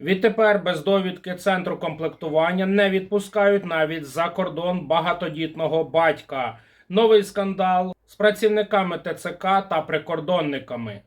Відтепер без довідки центру комплектування не відпускають навіть за кордон багатодітного батька. Новий скандал з працівниками ТЦК та прикордонниками.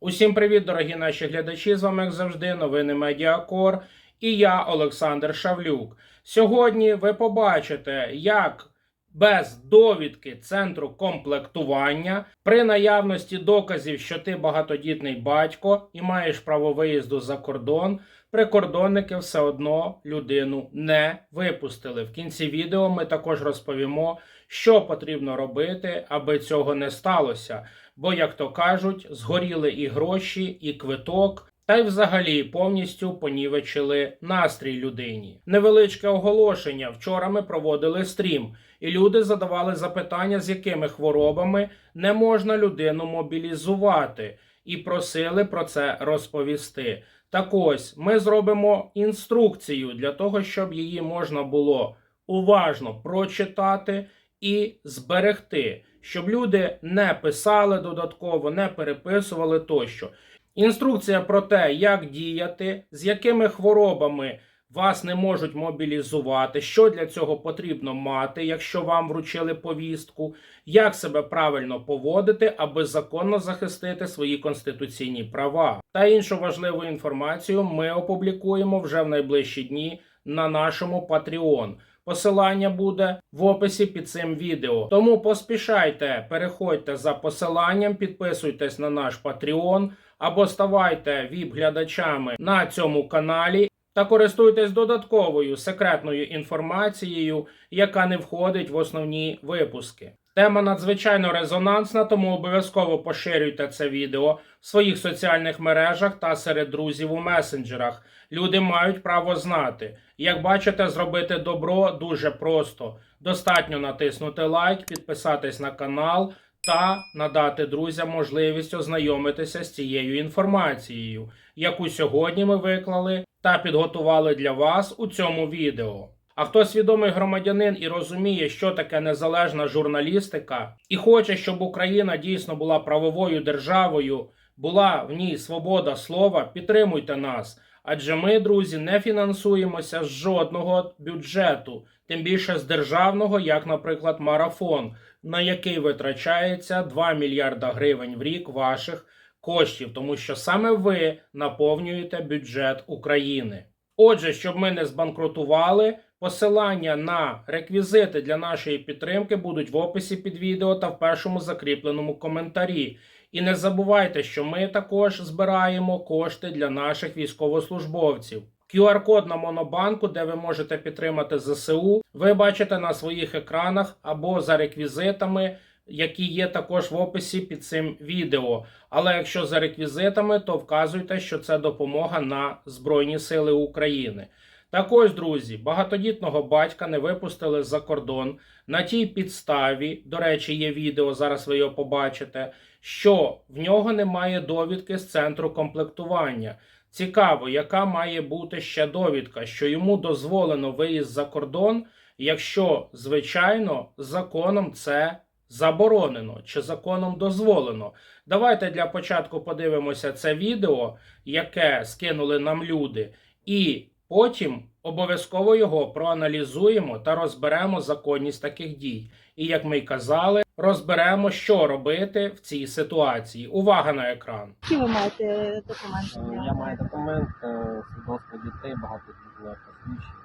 Усім привіт, дорогі наші глядачі. З вами, як завжди, новини Медіакор і я, Олександр Шавлюк. Сьогодні ви побачите, як без довідки центру комплектування при наявності доказів, що ти багатодітний батько і маєш право виїзду за кордон, прикордонники все одно людину не випустили. В кінці відео ми також розповімо, що потрібно робити, аби цього не сталося. Бо, як то кажуть, згоріли і гроші, і квиток. Та й взагалі повністю понівечили настрій людині. Невеличке оголошення. Вчора ми проводили стрім, і люди задавали запитання, з якими хворобами не можна людину мобілізувати, і просили про це розповісти. Так ось ми зробимо інструкцію для того, щоб її можна було уважно прочитати і зберегти, щоб люди не писали додатково, не переписували тощо. Інструкція про те, як діяти, з якими хворобами вас не можуть мобілізувати, що для цього потрібно мати, якщо вам вручили повістку, як себе правильно поводити, аби законно захистити свої конституційні права. Та іншу важливу інформацію ми опублікуємо вже в найближчі дні на нашому Patreon. Посилання буде в описі під цим відео. Тому поспішайте, переходьте за посиланням, підписуйтесь на наш Patreon або ставайте віп-глядачами на цьому каналі та користуйтесь додатковою секретною інформацією, яка не входить в основні випуски. Тема надзвичайно резонансна, тому обов'язково поширюйте це відео в своїх соціальних мережах та серед друзів у месенджерах. Люди мають право знати. Як бачите, зробити добро дуже просто. Достатньо натиснути лайк, підписатись на канал та надати друзям можливість ознайомитися з цією інформацією, яку сьогодні ми виклали та підготували для вас у цьому відео. А хто свідомий громадянин і розуміє, що таке незалежна журналістика, і хоче, щоб Україна дійсно була правовою державою, була в ній свобода слова, підтримуйте нас. Адже ми, друзі, не фінансуємося з жодного бюджету, тим більше з державного, як, наприклад, марафон, на який витрачається 2 мільярда гривень в рік ваших коштів, тому що саме ви наповнюєте бюджет України. Отже, щоб ми не збанкрутували, посилання на реквізити для нашої підтримки будуть в описі під відео та в першому закріпленому коментарі. І не забувайте, що ми також збираємо кошти для наших військовослужбовців. QR-код на Монобанку, де ви можете підтримати ЗСУ, ви бачите на своїх екранах або за реквізитами, які є також в описі під цим відео. Але якщо за реквізитами, то вказуйте, що це допомога на Збройні Сили України. Так ось, друзі, багатодітного батька не випустили за кордон на тій підставі. До речі, є відео, зараз ви його побачите, що в нього немає довідки з центру комплектування. Цікаво, яка має бути ще довідка, що йому дозволено виїзд за кордон, якщо, звичайно, законом це заборонено чи законом дозволено. Давайте для початку подивимося це відео, яке скинули нам люди, і потім обов'язково його проаналізуємо та розберемо законність таких дій. І як ми й казали, розберемо, що робити в цій ситуації. Увага на екран. Які ви маєте документи? Е, Я маю документ, е, свідоцтво дітей, багатодітне посвідчення.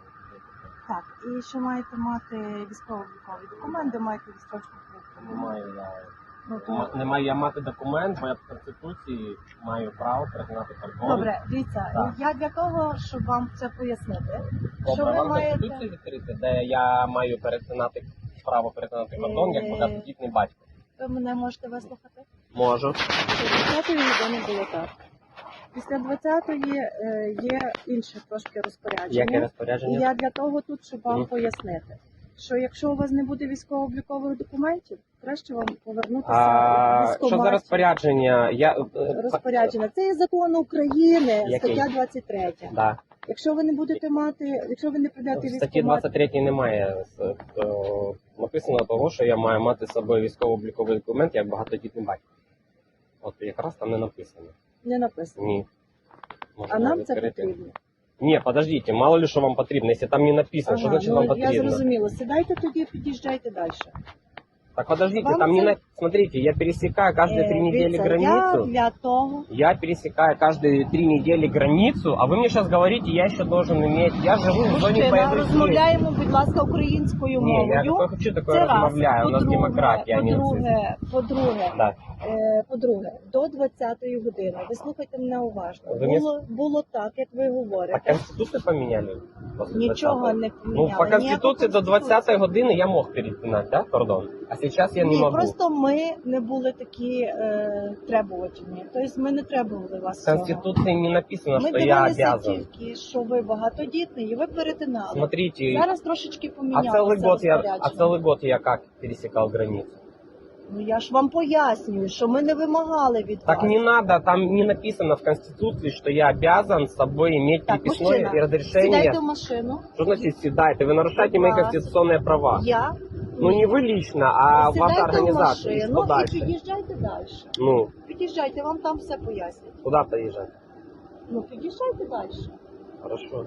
Так, і ще маєте мати військово-обліковий документ, де маєте відстрочку Не маю я. Ну, то... Ма- Не маю я мати документ, бо я по конституції маю право перетинати кордон. Добре, дивіться, Так. я для того, щоб вам це пояснити, що Добре, ви вам маєте конституцію відкрити, де я маю перетинати право перетинати кордон як Е. багатодітний батько. ви мене можете вислухати. Можу. Після 20-ї години було так. Після 20-ї е, є інше трошки розпорядження. Яке І розпорядження? я для того тут, щоб вам Мгм. пояснити, що якщо у вас не буде військово-облікових документів, краще вам повернутися А, що за розпорядження? Я, е, розпорядження. Це є закон України, Який? стаття 23. Да. Якщо ви не будете мати, якщо ви не прийдете В статті військкомат, 23 немає е, то написано того, що я маю мати з собою військово-обліковий документ як багатодітний батько. От якраз там не написано. Не написано. Ні. А нам це відкрити. потрібно. Ні, подождите, мало ли що вам потрібно. Якщо там не написано, що значить вам потрібно. я зрозуміла. Сідайте тоді, під'їжджайте далі. Так подождите, Вам там не це- на... Смотрите, я пересекаю каждые три Е, недели дивіться, Я границу. для того, Я пересекаю каждые три недели границу, а вы мне сейчас говорите, я еще должен иметь... Я живу в зоне Мужчина, боевых действий. розмовляємо, будь ласка, українською Не, я мовою. такое хочу, такое Це раз. размовляю. У нас По-друге, демократия, а не нацизм. по-друге, по-друге, Да. е, по-друге, до 20-ї години, ви слухайте мене уважно, Ви мені- було, було так, як ви А говорите. Конституцию поменяли? после Нічого 20-го? не Ну, поміняли. по Конституции ніякої до Конституції. 20-ї години я мог перетинать, да, кордон? А сейчас я не Ні, могу. просто ми не були такі е, требувачні. Тобто ми не требували вас В цього. Конституции не написано, Ми что я дивилися обязан. тільки, що ви багатодітний і ви перетинали. Смотрите, Зараз трошечки а помінялося целый год я, а розпорядження. целый год я как пересекал границу? Ну я ж вам пояснюю, що ми не вимагали від Так вас. не надо, там не написано в Конституции, что я обязан с собой иметь Так, приписное мужчина, и разрешение. Сідайте в машину. Что значит седайте? Вы нарушаете мои Будь конституционные права. Я Ну не вы лично, а ваша Сідайте в организация. Машину і дальше? під'їжджайте далі. Ну, Під'їжджайте, вам там все пояснять. куда поезжать? Ну під'їжджайте далі. Хорошо.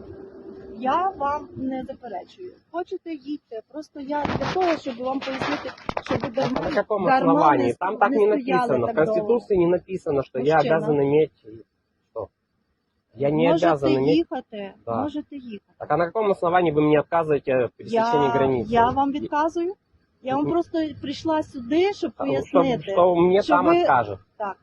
Я вам не заперечую. Хочете їдьте. Просто я для того, щоб вам пояснити, щоб ви дарма, на каком дарма основании? Там так не стояли написано. В так довго. Конституции не написано, что я Мужчина. обязан иметь... Что? Я не можете обязан иметь... їхати, Да. можете їхати. Так а на каком основании вы мне отказываете в пересечении Я, границы? я вам відказую. Я вам Ну, просто прийшла сюди, щоб А, пояснити, Что, что мне Что там вы- откажут? так,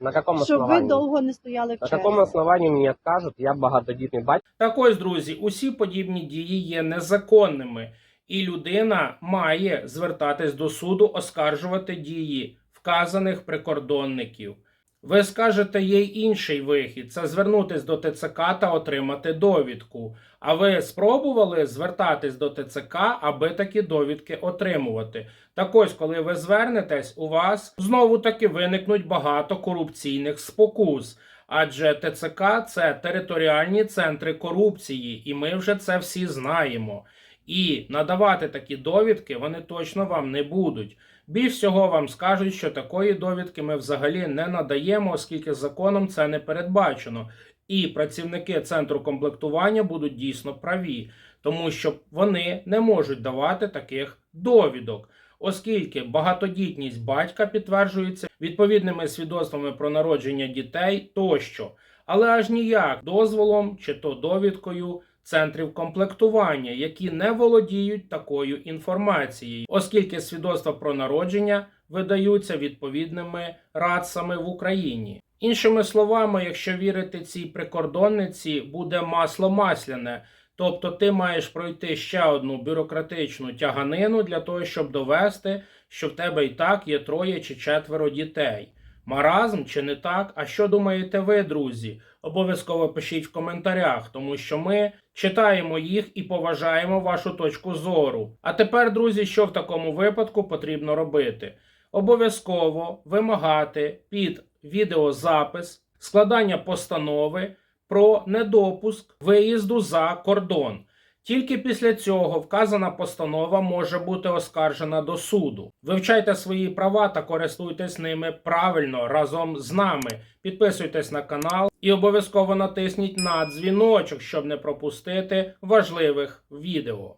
На каком щоб ви основании? довго не стояли в На черзі. каком основании мне откажут? Я багатодітний батько. Так ось, друзі, усі подібні дії є незаконними, і людина має звертатись до суду, оскаржувати дії вказаних прикордонників. Ви скажете, є інший вихід це звернутись до ТЦК та отримати довідку. А ви спробували звертатись до ТЦК, аби такі довідки отримувати? Так ось, коли ви звернетесь, у вас знову таки виникнуть багато корупційних спокус. Адже ТЦК це територіальні центри корупції, і ми вже це всі знаємо. І надавати такі довідки вони точно вам не будуть. Більш всього вам скажуть, що такої довідки ми взагалі не надаємо, оскільки законом це не передбачено. І працівники центру комплектування будуть дійсно праві, тому що вони не можуть давати таких довідок, оскільки багатодітність батька підтверджується відповідними свідоцтвами про народження дітей тощо, але аж ніяк дозволом чи то довідкою центрів комплектування, які не володіють такою інформацією, оскільки свідоцтва про народження видаються відповідними радцами в Україні. Іншими словами, якщо вірити цій прикордонниці, буде масло масляне. Тобто ти маєш пройти ще одну бюрократичну тяганину для того, щоб довести, що в тебе і так є троє чи четверо дітей. Маразм чи не так? А що думаєте ви, друзі? Обов'язково пишіть в коментарях, тому що ми читаємо їх і поважаємо вашу точку зору. А тепер, друзі, що в такому випадку потрібно робити? Обов'язково вимагати під відеозапис складання постанови про недопуск виїзду за кордон. Тільки після цього вказана постанова може бути оскаржена до суду. Вивчайте свої права та користуйтесь ними правильно разом з нами. Підписуйтесь на канал і обов'язково натисніть на дзвіночок, щоб не пропустити важливих відео.